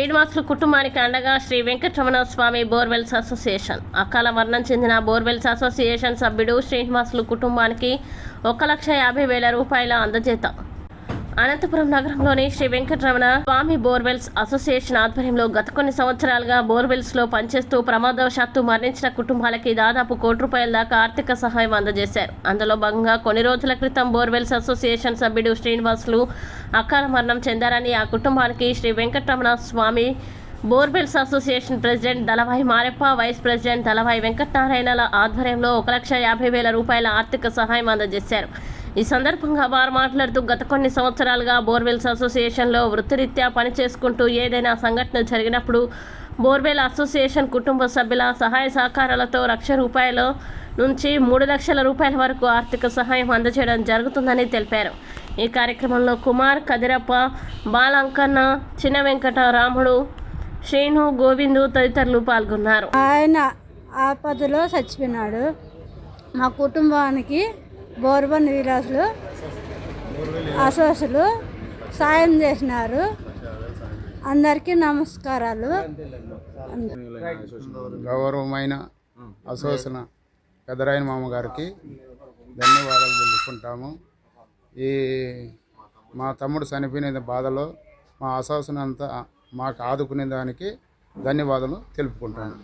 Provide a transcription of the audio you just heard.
శ్రీనివాసులు కుటుంబానికి అండగా శ్రీ వెంకటరమణ స్వామి borewells association. అకాల మరణం చెందిన బోర్వెల్స్ అసోసియేషన్ సభ్యుడు శ్రీనివాసులు కుటుంబానికి ఒక లక్ష యాభై వేల రూపాయల అందజేత. అనంతపురం నగరంలోని శ్రీ వెంకటరమణ స్వామి బోర్వెల్స్ అసోసియేషన్ ఆధ్వర్యంలో గత కొన్ని సంవత్సరాలుగా బోర్వెల్స్లో పనిచేస్తూ ప్రమాదవశాత్తు మరణించిన కుటుంబాలకి దాదాపు కోటి రూపాయల దాకా ఆర్థిక సహాయం అందజేశారు. అందులో భాగంగా కొన్ని రోజుల క్రితం బోర్వెల్స్ అసోసియేషన్ సభ్యుడు శ్రీనివాసులు అకాల మరణం చెందారని ఆ కుటుంబానికి Shri Venkataramana Swami borewells association president Dalavai Mareppa vice president Dalavai వెంకటనారాయణల ఆధ్వర్యంలో ఒక లక్ష యాభై వేల రూపాయల ఆర్థిక సహాయం అందజేశారు. ఈ సందర్భంగా వారు మాట్లాడుతూ గత కొన్ని సంవత్సరాలుగా బోర్వెల్స్ అసోసియేషన్లో వృత్తిరీత్యా పనిచేసుకుంటూ ఏదైనా సంఘటన జరిగినప్పుడు బోర్వెల్ అసోసియేషన్ కుటుంబ సభ్యుల సహాయ సహకారాలతో లక్ష రూపాయల నుంచి మూడు లక్షల రూపాయల వరకు ఆర్థిక సహాయం అందజేయడం జరుగుతుందని తెలిపారు. ఈ కార్యక్రమంలో కుమార్ కదిరప్ప బాలంకన్న చిన్న వెంకట రాముడు శ్రీను గోవిందు తదితరులు పాల్గొన్నారు. ఆయన ఆపదలో చచ్చిపోయినాడు. మా కుటుంబానికి బోర్బన్ విలాసులు అసోసులు సాయం చేసినారు. అందరికీ నమస్కారాలు. గౌరవమైన అసోసన పెదరాయన మామగారికి ధన్యవాదాలు తెలుపుకుంటాము. ఈ మా తమ్ముడు చనిపోయిన బాధలో మా అసోసన అంతా మాకు ఆదుకునే దానికి ధన్యవాదాలు తెలుపుకుంటాను